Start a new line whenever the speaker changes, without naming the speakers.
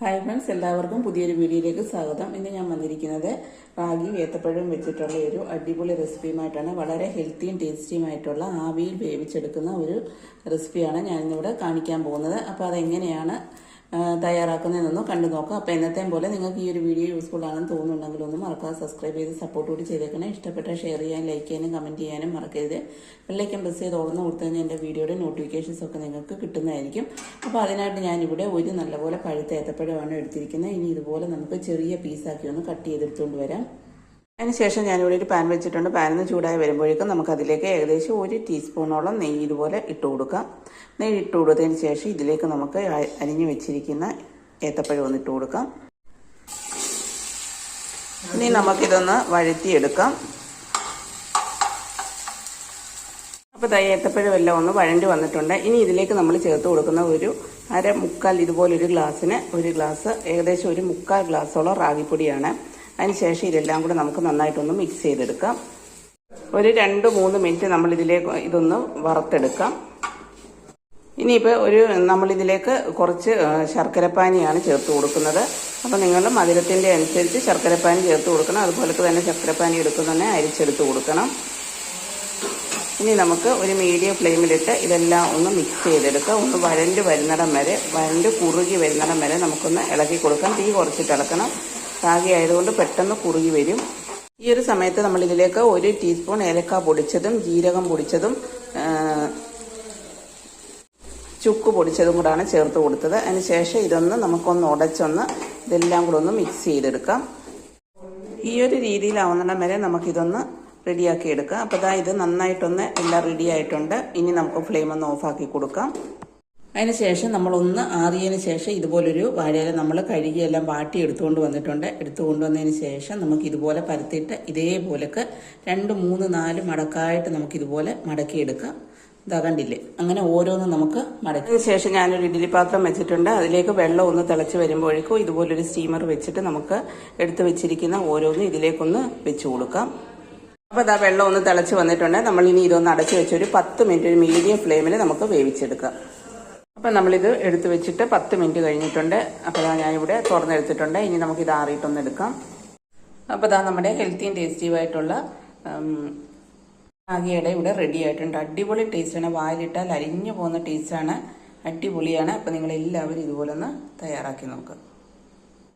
Hi friends എല്ലാവർക്കും പുതിയൊരു വീഡിയോയിലേക്ക് സ്വാഗതം. ഇന്ന് ഞാൻ വന്നിരിക്കുന്നത് റാഗി ഏത്തപ്പഴവും വെച്ചിട്ടുള്ള ഒരു അടിപൊളി റെസിപ്പിയുമായിട്ടാണ് വളരെ ഹെൽത്തിയും ടേസ്റ്റിയുമായിട്ടുള്ള ആവിയിൽ വേവിച്ചെടുക്കുന്ന ഒരു റെസിപ്പിയാണ് ഞാനിന്നിവിടെ കാണിക്കാൻ പോകുന്നത്. അപ്പോൾ അതെങ്ങനെയാണ് തയ്യാറാക്കുന്നതെന്നൊന്ന് കണ്ടു നോക്കാം. അപ്പോൾ എന്നത്തെയും പോലെ നിങ്ങൾക്ക് ഈ ഒരു വീഡിയോ യൂസ്ഫുൾ ആണെന്ന് തോന്നുന്നുണ്ടെങ്കിൽ ഒന്ന് മറക്കാതെ സബ്സ്ക്രൈബ് ചെയ്ത് സപ്പോർട്ട് കൂടി ചെയ്തേക്കണേ. ഇഷ്ടപ്പെട്ട ഷെയർ ചെയ്യാൻ ലൈക്ക് ചെയ്യാനും കമന്റ് ചെയ്യാനും മറക്കരുത്. ബെല്ലൈക്കൻ പ്രസ് ചെയ്ത് ഓർന്ന് കൊടുത്തു കഴിഞ്ഞാൽ എന്റെ വീഡിയോയുടെ നോട്ടിഫിക്കേഷൻസ് ഒക്കെ നിങ്ങൾക്ക് കിട്ടുന്നതായിരിക്കും. അപ്പോൾ അതിനായിട്ട് ഞാനിവിടെ ഒരു നല്ലപോലെ പഴുത്ത ഏത്തപ്പഴമാണ് എടുത്തിരിക്കുന്നത്. ഇനി ഇതുപോലെ നമുക്ക് ചെറിയ പീസാക്കി ഒന്ന് കട്ട് ചെയ്തെടുത്തുകൊണ്ട് വരാം. അതിനുശേഷം ഞാനിവിടെ ഒരു പാൻ വെച്ചിട്ടുണ്ട്. പാനിൽ നിന്ന് ചൂടായി വരുമ്പോഴേക്കും നമുക്കതിലേക്ക് ഏകദേശം ഒരു ടീസ്പൂണോളം നെയ്യ് ഇതുപോലെ ഇട്ട് കൊടുക്കാം. നെയ്യ് ഇട്ട് കൊടുത്തതിന് ശേഷം ഇതിലേക്ക് നമുക്ക് അരിഞ്ഞു വെച്ചിരിക്കുന്ന ഏത്തപ്പഴം ഒന്ന് ഇട്ട് കൊടുക്കാം. ഇനി നമുക്കിതൊന്ന് വഴറ്റിയെടുക്കാം. അപ്പോൾ തൈ ഏത്തപ്പഴം എല്ലാം ഒന്ന് വഴണ്ടി വന്നിട്ടുണ്ട്. ഇനി ഇതിലേക്ക് നമ്മൾ ചേർത്ത് കൊടുക്കുന്ന ഒരു അര മുക്കാൽ ഇതുപോലൊരു ഗ്ലാസ്സിന് ഒരു ഗ്ലാസ് ഏകദേശം ഒരു മുക്കാൽ ഗ്ലാസ്സോളം റാഗിപ്പൊടിയാണ്. അതിനുശേഷം ഇതെല്ലാം കൂടെ നമുക്ക് നന്നായിട്ടൊന്ന് മിക്സ് ചെയ്തെടുക്കാം. ഒരു രണ്ട് മൂന്ന് മിനിറ്റ് നമ്മൾ ഇതിലേക്ക് ഇതൊന്ന് വറുത്തെടുക്കാം. ഇനിയിപ്പോൾ ഒരു നമ്മളിതിലേക്ക് കുറച്ച് ശർക്കരപ്പാനിയാണ് ചേർത്ത് കൊടുക്കുന്നത്. അപ്പോൾ നിങ്ങൾ മധുരത്തിന്റെ അനുസരിച്ച് ശർക്കരപ്പാനി ചേർത്ത് കൊടുക്കണം. അതുപോലെ തന്നെ ശർക്കരപ്പാനി എടുക്കുന്നതന്നെ അരിച്ചെടുത്ത് കൊടുക്കണം. ഇനി നമുക്ക് ഒരു മീഡിയം ഫ്ലെയിമിലിട്ട് ഇതെല്ലാം ഒന്ന് മിക്സ് ചെയ്തെടുക്കാം. ഒന്ന് വരണ്ട് വരുന്നിടം വരെ വരണ്ട് കുറുകി വരുന്നിടം വരെ നമുക്കൊന്ന് ഇളക്കി കൊടുക്കാം. തീ കുറച്ചിട്ട് ഇളക്കണം റാഗി ആയതുകൊണ്ട് പെട്ടെന്ന് കുറുകി വരും. ഈ ഒരു സമയത്ത് നമ്മൾ ഇതിലേക്ക് ഒരു ടീസ്പൂൺ ഏലക്ക പൊടിച്ചതും ജീരകം പൊടിച്ചതും ചുക്ക് പൊടിച്ചതും കൂടാണ് ചേർത്ത് കൊടുത്തത്. അതിനുശേഷം ഇതൊന്ന് നമുക്കൊന്ന് ഉടച്ചൊന്ന് ഇതെല്ലാം കൂടെ ഒന്ന് മിക്സ് ചെയ്തെടുക്കാം. ഈ ഒരു രീതിയിലാവുന്നിടം വരെ നമുക്കിതൊന്ന് റെഡിയാക്കി എടുക്കാം. അപ്പോൾ ഇതാ ഇത് നന്നായിട്ടൊന്ന് എല്ലാം റെഡി ആയിട്ടുണ്ട്. ഇനി നമുക്ക് ഫ്ലെയിം ഒന്ന് ഓഫാക്കി കൊടുക്കാം. അതിനുശേഷം നമ്മളൊന്ന് ആറിയതിന് ശേഷം ഇതുപോലൊരു വാഴയില നമ്മൾ കഴുകി എല്ലാം വാട്ടി എടുത്തുകൊണ്ട് വന്നിട്ടുണ്ട് എടുത്തു കൊണ്ടുവന്നതിന് ശേഷം നമുക്ക് ഇതുപോലെ പരത്തിയിട്ട് ഇതേപോലൊക്കെ രണ്ട് മൂന്ന് നാല് മടക്കായിട്ട് നമുക്ക് ഇതുപോലെ മടക്കിയെടുക്കാം. ഇതാ കണ്ടില്ലേ? അങ്ങനെ ഓരോന്നും നമുക്ക് മടക്കി. ശേഷം ഞാനൊരു ഇഡ്ഡലി പാത്രം വെച്ചിട്ടുണ്ട്. അതിലേക്ക് വെള്ളം ഒന്ന് തിളച്ച് വരുമ്പോഴേക്കും ഇതുപോലൊരു സ്റ്റീമർ വെച്ചിട്ട് നമുക്ക് എടുത്തു വെച്ചിരിക്കുന്ന ഓരോന്നും ഇതിലേക്കൊന്ന് വെച്ച് കൊടുക്കാം. അപ്പോൾ ഇതാ വെള്ളം ഒന്ന് തിളച്ച് വന്നിട്ടുണ്ട്. നമ്മൾ ഇനി ഇതൊന്ന് അടച്ചു വെച്ച് ഒരു പത്ത് മിനിറ്റ് ഒരു മീഡിയം ഫ്ലെയിമിൽ നമുക്ക് വേവിച്ചെടുക്കാം. അപ്പം നമ്മളിത് എടുത്ത് വെച്ചിട്ട് പത്ത് മിനിറ്റ് കഴിഞ്ഞിട്ടുണ്ട്. അപ്പോൾ ഇതാ ഞാനിവിടെ തുറന്നെടുത്തിട്ടുണ്ട്. ഇനി നമുക്ക് ഇത് ആറിയിട്ടൊന്ന് എടുക്കാം. അപ്പോൾ ഇതാ നമ്മുടെ ഹെൽത്തിയും ടേസ്റ്റിയുമായിട്ടുള്ള ആകിയുടെ ഇവിടെ റെഡി ആയിട്ടുണ്ട്. അടിപൊളി ടേസ്റ്റാണ് വായിലിട്ടാൽ അരിഞ്ഞു പോകുന്ന ടേസ്റ്റാണ് അടിപൊളിയാണ്. അപ്പോൾ നിങ്ങൾ എല്ലാവരും ഇതുപോലെ ഒന്ന് തയ്യാറാക്കി നോക്കുക